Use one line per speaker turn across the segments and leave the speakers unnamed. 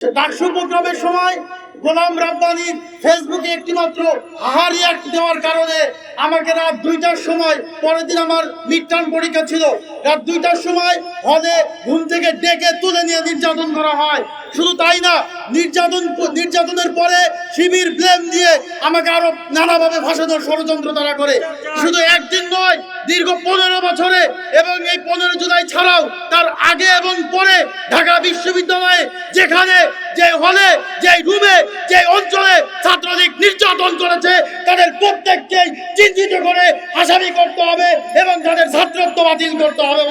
ডাকসু প্রোগ্রামের সময় গোলাম রাব্বানির ফেসবুকে একটিমাত্র হাহা রিয়াক্ট দেওয়ার কারণে আমাকে রাত দুইটার সময়, পরের দিন আমার মিড পরীক্ষা ছিল। রাত দুইটার সময় হলে ঘুম থেকে ডেকে তুলে নিয়ে নির্যাতন করা হয়। শুধু তাই না, নির্যাতন, নির্যাতনের পরে শিবির ব্লেম দিয়ে আমাকে আরও নানাভাবে ভাষানোর ষড়যন্ত্র তারা করে। শুধু একদিন নয়, দীর্ঘ পনেরো বছরে এবং এই পনেরো জুলাই ছাড়াও তার আগে এবং পরে ঢাকা বিশ্ববিদ্যালয়ে যেখানে যে হলে যে রুমে যে অঞ্চলে ছাত্রলীগ নির্যাতন করেছে তাদের প্রত্যেককেই চিহ্নিত করে আসামি করতে হবে এবং তাদের ছাত্রত্ব বাতিল করতে হবে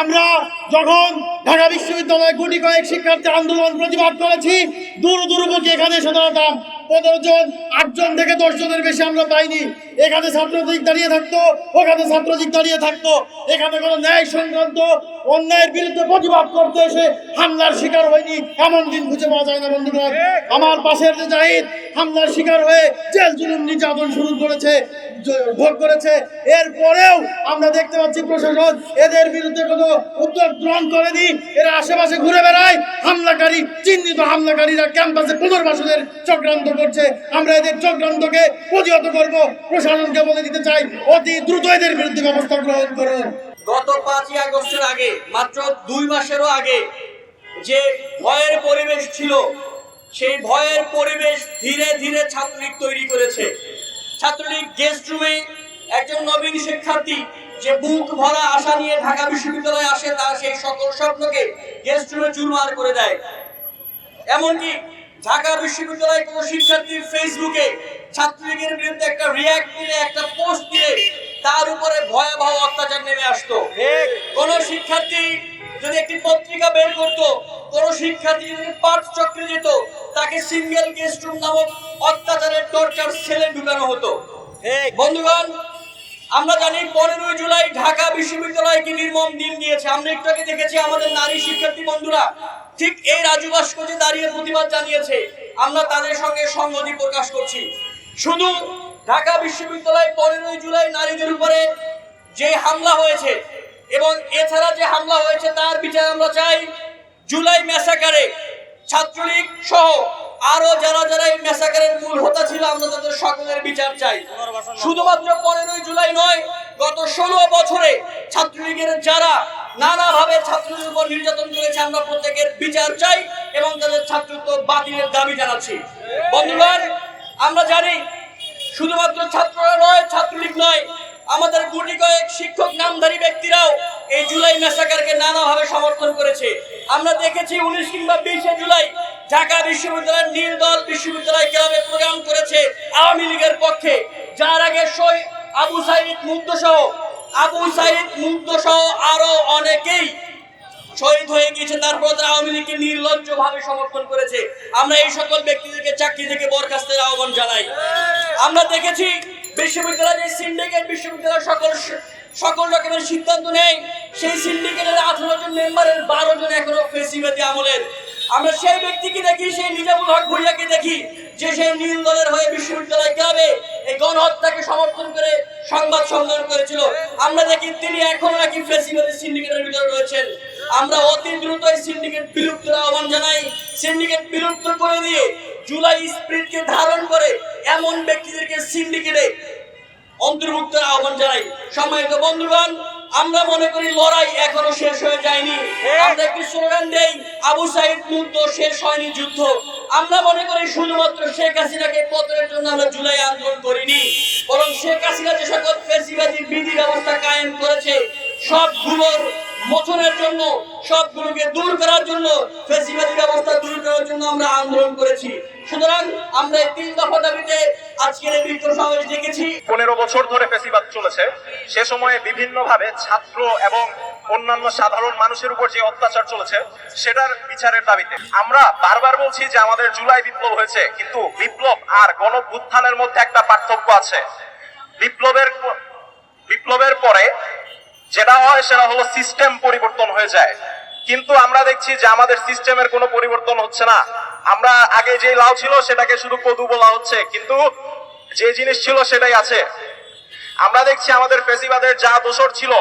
আমরা যখন ঢাকা বিশ্ববিদ্যালয়ে গুটি কয়েক শিক্ষার্থী আন্দোলন প্রতিবাদ করেছি দূর দূরমুখী এখানে এসে দাঁড়াতাম। পনেরো জন আটজন থেকে দশ জনের বেশি আমরা পাইনি। এখানে ছাত্রলীগ দাঁড়িয়ে থাকতো, ওখানে ছাত্রলীগ দাঁড়িয়ে থাকতো। এখানে কোনো ন্যায় সংক্রান্ত অন্যায়ের বিরুদ্ধে প্রতিবাদ করতে এসে হামলার শিকার হয়নি। এমন দিন খুঁজে পাওয়া যায় না বন্ধুগণ আমার পাশের যে জাহিদ, হামলার শিকার হয়ে জেল জুলুম নির্যাতন শুরু করেছে ভোগ করেছে। এরপরেও আমরা দেখতে পাচ্ছি প্রশাসন এদের বিরুদ্ধে কোনো উদ্যোগ গ্রহণ করেনি। এরা আশেপাশে ঘুরে বেড়ায়। হামলাকারী, চিহ্নিত হামলাকারীরা ক্যাম্পাসে পুনর্বাসনের চক্রান্ত করছে, আমরা এদের চক্রান্তকে প্রতিহত করব। প্রশাসনকে বলে দিতে চাই, অতি দ্রুত এদের বিরুদ্ধে ব্যবস্থা গ্রহণ করুন।
গত পাঁচই আগস্টের আগে, মাত্র দুই মাসেরও আগে, যে ভয়ের পরিবেশ ছিল, সেই ভয়ের পরিবেশ ধীরে ধীরে ছাত্রলীগ তৈরি করেছে। ছাত্রলীগ গেস্ট রুমে একজন নবীন শিক্ষার্থী যে বুক ভরা আশা নিয়ে ঢাকা বিশ্ববিদ্যালয়ে আসে, তার সেই সকল স্বপ্নকে গেস্ট রুমে চুরমার করে দেয়। এমনকি ঢাকা বিশ্ববিদ্যালয়ের কোনো শিক্ষার্থী ফেসবুকে ছাত্রলীগের বিরুদ্ধে একটা রিয়াক্ট দিলে একটা পোস্ট দিয়ে তার উপরে ভয়াবহ অত্যাচার নেমে আসতো। কোন শিক্ষার্থী যদি একটি পত্রিকা বের করত কোন শিক্ষার্থী যদি পাঠ চক্রে যেত তাকে সিঙ্গেল গেস্ট রুম নামক অত্যাচারের টর্চার সেলে ঢুকানো হতো। বন্ধুগণ আমরা জানি পনেরোই জুলাই ঢাকা বিশ্ববিদ্যালয় কি নির্মম দিন দিয়েছে। আমরা একটু আগে দেখেছি আমাদের নারী শিক্ষার্থী বন্ধুরা, ঠিক এই রাজু ভাস্কর্যে দাঁড়িয়ে প্রতিবাদ জানিয়েছে। আমরা তাদের সঙ্গে সংহতি প্রকাশ করছি। শুধু ঢাকা বিশ্ববিদ্যালয় পনেরোই জুলাই নারীদের উপরে যে হামলা হয়েছে এবং এছাড়া যে হামলা হয়েছে তার বিচার আমরা চাই। জুলাই ম্যাসাকারে ছাত্রলীগ সহ আরও যারা যারা এই ম্যাসাকারের মূল হোতা ছিল, আমরা তাদের সকলের বিচার চাই। শুধুমাত্র পনেরোই জুলাই নয়, গত ষোলো বছরে ছাত্রলীগের যারা নানাভাবে ছাত্রদের উপর নির্যাতন করেছে, আমরা প্রত্যেকের বিচার চাই এবং তাদের ছাত্রত্ব বাতিলের দাবি জানাচ্ছি। বন্ধুগণ, আমরা জানি শুধুমাত্র ছাত্ররা নয়, ছাত্রলীগ নয়, আমাদের গুটি কয়েক শিক্ষক, নামধারী ব্যক্তিরাও এই জুলাই মেসাকারকে নানাভাবে সমর্থন করেছে। আমরা দেখেছি উনিশ কিংবা বিশে জুলাই ঢাকা বিশ্ববিদ্যালয়ের নীল দল বিশ্ববিদ্যালয় ক্লাবে প্রোগ্রাম করেছে আওয়ামী লীগের পক্ষে। যার আগে সই আবু সাইদ মুগ্ধ সহ, আবু সাইদ মুগ্ধ সহ আরও অনেকেই শহীদ হয়ে গিয়েছে। তারপর তারা আওয়ামী লীগকে নির্লজ্জ ভাবে সমর্থন করেছে। আমরা এই সকল ব্যক্তিদেরকে চাকরি থেকে বরখাস্তের আহ্বান জানাই। আমরা দেখেছি বিশ্ববিদ্যালয় যে সিন্ডিকেট বিশ্ববিদ্যালয়ের সকল সকল রকমের সিদ্ধান্ত নেয়। সেই সিন্ডিকেটের আঠারো জন মেম্বারের বারো জন এখনও ফেসিবাদী আমলের আমরা সেই ব্যক্তিকে দেখি, সেই নিজামুল হক ভুইয়াকে দেখি, যে সেই নীল দলের হয়ে বিশ্ববিদ্যালয় ক্লাবে এই গণহত্যাকে সমর্থন করে সংবাদ সম্মেলন করেছিল। আমরা দেখি তিনি এখনও নাকি ফেসিবাদী সিন্ডিকেটের ভিতরে রয়েছেন। আমরা অতি দ্রুত এই সিন্ডিকেট বিলুপ্তের আহ্বান জানাই। সিন্ডিকেট বিলুপ্ত করে দিয়ে জুলাই স্প্রিটকে ধারণ করে এমন ব্যক্তিদেরকে সিন্ডিকেটে অন্তর্ভুক্তের আহ্বান জানাই। সম্মানিত বন্ধুগণ আমরা মনে করি লড়াই এখনও শেষ হয়ে যায়নি। আমরা একটি স্লোগান দেই আবু সাইদ মুক্ত শেষ হয়নি যুদ্ধ। আমরা মনে করি শুধুমাত্র শেখ হাসিনাকে পতনের জন্য আমরা জুলাই আন্দোলন করিনি। বরং শেখ হাসিনা যে সকল ফেসিবাদী বিধি ব্যবস্থা কায়েম করেছে সবগুলোর মোচনের জন্য, সবগুলোকে দূর করার জন্য ফেসিবাদী ব্যবস্থা দূর করার জন্য আমরা আন্দোলন করেছি। সুতরাং আমরা এই তিন দফা দাবিতে আজকের এই বিক্ষোভ সমাবেশ দেখেছি
পনেরো বছর ধরে ফেসিবাদ চলেছে। সে সময়ে বিভিন্নভাবে ছাত্র এবং অন্যান্য সাধারণ মানুষের উপর যে অত্যাচার চলেছে, সেটার বিচারের দাবিতে। আমরা বারবার বলছি যে আমাদের জুলাই বিপ্লব হয়েছে, কিন্তু বিপ্লব আর গণভ্যুত্থানের মধ্যে একটা পার্থক্য আছে। বিপ্লবের বিপ্লবের পরে যেটা হয় সেটা হলো সিস্টেম পরিবর্তন হয়ে যায়। কিন্তু আমরা দেখছি যে আমাদের সিস্টেমের কোনো পরিবর্তন হচ্ছে না। আমরা আগে যে লাউ ছিল সেটাকে শুধু কদু বলা হচ্ছে, কিন্তু যে জিনিস ছিল সেটাই আছে। আমরা দেখছি আমাদের ফেসিবাদের যা দোষর ছিল,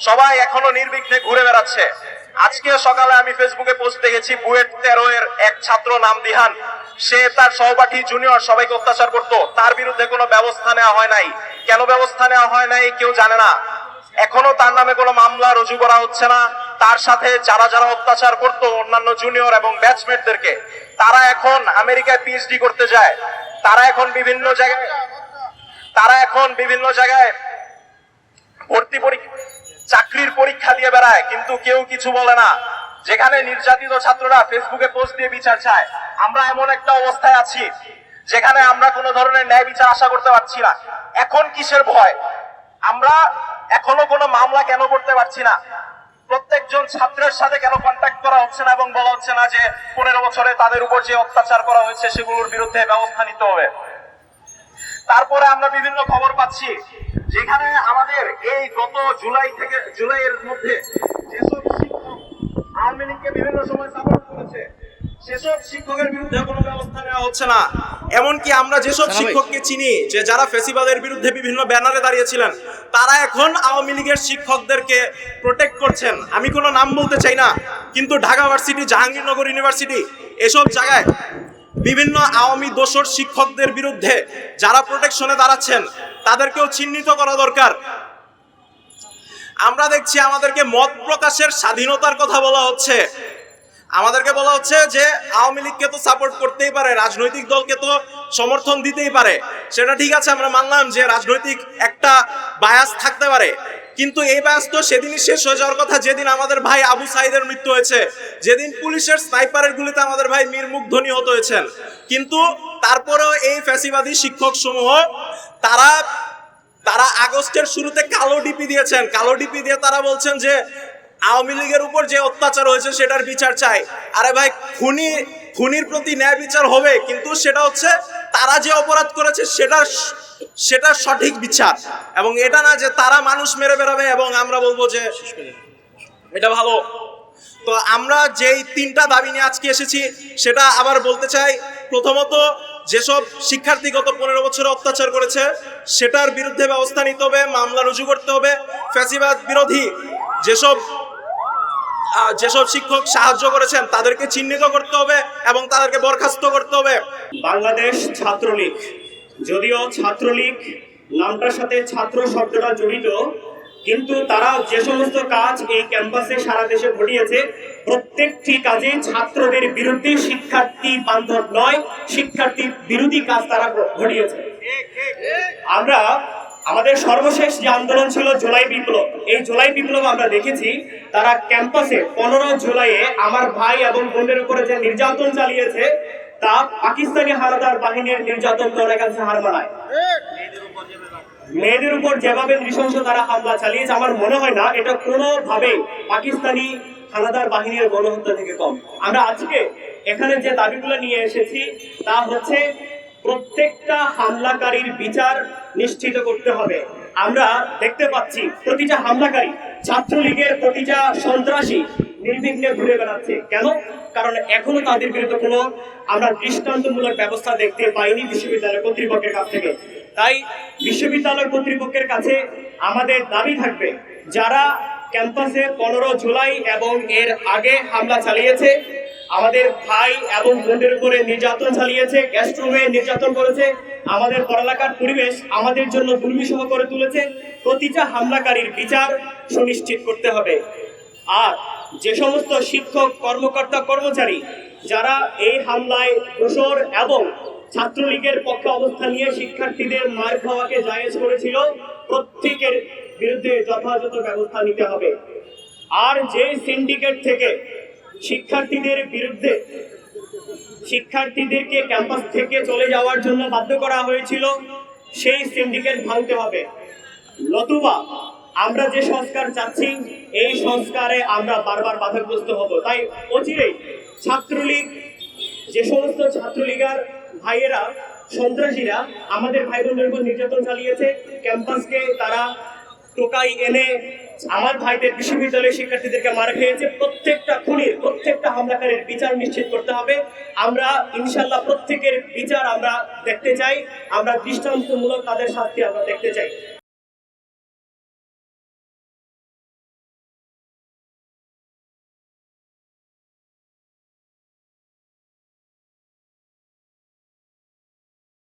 সবাই এখনও নির্বিঘ্নে ঘুরে বেড়াচ্ছে। আজকে সকালে আমি ফেসবুকে পোস্ট দেখেছি, বুয়েট তেরো এর এক ছাত্র নাম দিহান। সে তার সহপাঠী জুনিয়র সবাইকে অত্যাচার করত। তার বিরুদ্ধে কোনো ব্যবস্থা নেওয়া হয় নাই। কেন ব্যবস্থা নেওয়া হয় নাই কেউ জানে না। এখনও তার নামে কোনো মামলা রুজু করা হচ্ছে না। তার সাথে যারা যারা অত্যাচার করত, অন্যান্য জুনিয়র এবং ব্যাচমেটদেরকে তারা এখন আমেরিকায় পিএইচডি করতে যায়। তারা এখন বিভিন্ন জায়গায়, তারা এখন বিভিন্ন জায়গায় ভর্তি পরীক্ষা, চাকরির পরীক্ষা দিয়ে বেড়ায়, কিন্তু কেউ কিছু বলে না। যেখানে নির্যাতিত ছাত্ররা ফেসবুকে পোস্ট দিয়ে বিচার চায়, আমরা এমন একটা অবস্থায় আছি, যেখানে আমরা কোনো ধরনের ন্যায় বিচার আশা করতে পারছি না। এখন কিসের ভয়? আমরা এখনও কোনো মামলা কেন করতে পারছি না? প্রত্যেকজন ছাত্রের সাথে কেন কন্ট্যাক্ট করা হচ্ছে না এবং বলা হচ্ছে না যে পনেরো বছরে তাদের উপর যে অত্যাচার করা হয়েছে সেগুলোর বিরুদ্ধে ব্যবস্থা নিতে হবে। তারপরে আমরা বিভিন্ন খবর পাচ্ছি, যেখানে আমাদের এই গত জুলাই থেকে, জুলাইয়ের মধ্যে যেসব শিক্ষক আওয়ামী লীগকে বিভিন্ন সময় সাপোর্ট করেছে সেসব শিক্ষকের বিরুদ্ধে কোনো ব্যবস্থা নেওয়া হচ্ছে না। এমনকি আমরা যেসব শিক্ষককে চিনি যে যারা ফেসিবাদের বিরুদ্ধে বিভিন্ন ব্যানারে দাঁড়িয়েছিলেন তারা এখন আওয়ামী লীগের শিক্ষকদেরকে প্রোটেক্ট করছেন। আমি কোনো নাম বলতে চাই না কিন্তু ঢাকা ভার্সিটি জাহাঙ্গীরনগর ইউনিভার্সিটি এসব জায়গায় বিভিন্ন আওয়ামী দোসর শিক্ষকদের বিরুদ্ধে যারা প্রোটেকশনে দাঁড়াচ্ছেন তাদেরকেও চিহ্নিত করা দরকার। আমরা দেখছি আমাদেরকে মত প্রকাশের স্বাধীনতার কথা বলা হচ্ছে। আমাদেরকে বলা হচ্ছে যে আওয়ামী লীগকে তো সাপোর্ট করতেই পারে, রাজনৈতিক দলকে তো সমর্থন দিতেই পারে। সেটা ঠিক আছে, আমরা মানলাম যে রাজনৈতিক একটা বায়াস থাকতে পারে। কিন্তু এই বায়াস তো সেদিনই শেষ হয়ে যাওয়ার কথা। যেদিন আমাদের ভাই আবু সাইদের মৃত্যু হয়েছে, যেদিন পুলিশের স্নাইপারের গুলিতে আমাদের ভাই মীর মুগ্ধ নিহত হয়েছেন। কিন্তু তারপরেও এই ফ্যাসিবাদী শিক্ষক সমূহ তারা তারা আগস্টের শুরুতে কালো ডিপি দিয়েছেন। কালো ডিপি দিয়ে তারা বলছেন যে আওয়ামী লীগের উপর যে অত্যাচার হয়েছে সেটার বিচার চাই। আরে ভাই, খুনি, খুনির প্রতি ন্যায় বিচার হবে, কিন্তু সেটা হচ্ছে তারা যে অপরাধ করেছে সেটা সেটা সঠিক বিচার। এবং এটা না যে তারা মানুষ মেরে বেড়াবে এবং আমরা বলব যে এটা ভালো। তো আমরা যেই তিনটা দাবি নিয়ে আজকে এসেছি, সেটা আবার বলতে চাই। প্রথমত, যেসব শিক্ষার্থী গত পনেরো বছরে অত্যাচার করেছে, সেটার বিরুদ্ধে ব্যবস্থা নিতে হবে, মামলা রুজু করতে হবে। ফ্যাসিবাদ বিরোধী যেসব যেসব শিক্ষক সাহায্য করেছেন, তাদেরকে চিহ্নিত করতে হবে এবং তাদেরকে বরখাস্ত করতে হবে।
বাংলাদেশ ছাত্রলীগ, যদিও ছাত্রলীগ নামটার সাথে ছাত্র শব্দটা জড়িত, কিন্তু তারা যে সমস্ত কাজ এই ক্যাম্পাসে সারা দেশে ঘটিয়েছে, প্রত্যেকটি কাজে ছাত্রদের বিরুদ্ধে শিক্ষার্থী বান্ধব নয় শিক্ষার্থী বিরোধী কাজ তারা ঘটিয়েছে। আমরা আমাদের সর্বশেষ যে আন্দোলন ছিল জুলাই বিপ্লব, এই জুলাই বিপ্লব আমরা দেখেছি, তারা ক্যাম্পাসে পনেরো জুলাইয়ে আমার ভাই এবং বোনের উপরে যে নির্যাতন চালিয়েছে, তা পাকিস্তানি হানাদার বাহিনীর নির্যাতন অনেকাংশে হার মানায়। মেয়েদের উপর যেভাবে নৃশংস তারা হামলা চালিয়েছে, আমার মনে হয় না এটা কোনোভাবে পাকিস্তানি হানাদার বাহিনীর গণহত্যা থেকে কম। আমরা আজকে এখানে যে দাবিগুলো নিয়ে এসেছি, তা হচ্ছে প্রত্যেকটা হামলাকারীর বিচার নিশ্চিত করতে হবে। আমরা দেখতে পাচ্ছি, প্রতিটা হামলাকারী ছাত্রলীগের প্রতিটা সন্ত্রাসী নির্বিঘ্নে ঘুরে বেড়াচ্ছে। কেন? কারণ এখনও তাদের বিরুদ্ধে কোনো আমরা দৃষ্টান্তমূলক ব্যবস্থা দেখতে পাইনি বিশ্ববিদ্যালয় কর্তৃপক্ষের কাছ থেকে। তাই বিশ্ববিদ্যালয় কর্তৃপক্ষের কাছে আমাদের দাবি থাকবে, যারা ক্যাম্পাসে পনেরো জুলাই এবং এর আগে হামলা চালিয়েছে আমাদের ভাই এবং বোনদের উপরে নির্যাতন চালিয়েছে গ্যাস্ট্রুমে নির্যাতন করেছে, আমাদের পড়ালেখার পরিবেশ আমাদের জন্য দুর্বিষহ করে তুলেছে, প্রতিটা হামলাকারীর বিচার সুনিশ্চিত করতে হবে। আর যে সমস্ত শিক্ষক, কর্মকর্তা, কর্মচারী, যারা এই হামলায় দোষর এবং ছাত্রলীগের পক্ষে অবস্থান নিয়ে শিক্ষার্থীদের মার খাওয়াকে জায়েজ করেছিল, প্রত্যেকের বিরুদ্ধে যথাযথ ব্যবস্থা নিতে হবে। আর যে সিন্ডিকেট থেকে শিক্ষার্থীদের বিরুদ্ধে শিক্ষার্থীদেরকে ক্যাম্পাস থেকে চলে যাওয়ার জন্য বাধ্য করা হয়েছিল, সেই সিন্ডিকেট ভাঙতে হবে। নতুবা আমরা যে সংস্কার চাচ্ছি, এই সংস্কারে আমরা বারবার বাধাগ্রস্ত হব। তাই অচিরেই ছাত্রলীগ, যে সমস্ত ছাত্রলীগার ভাইয়েরা, সন্ত্রাসীরা আমাদের ভাই বোনদের উপর নির্যাতন চালিয়েছে, ক্যাম্পাসকে তারা টোকাই এনে আমার ভাইদের বিশ্ববিদ্যালয়ের শিক্ষার্থীদেরকে মারা খেয়েছে। প্রত্যেকটা খুনির প্রত্যেকটা হামলাকারীর বিচার নিশ্চিত করতে হবে। আমরা ইনশাল্লাহ প্রত্যেকের বিচার আমরা দেখতে চাই। আমরা দৃষ্টান্তমূলক তাদের শাস্তি আমরা দেখতে চাই।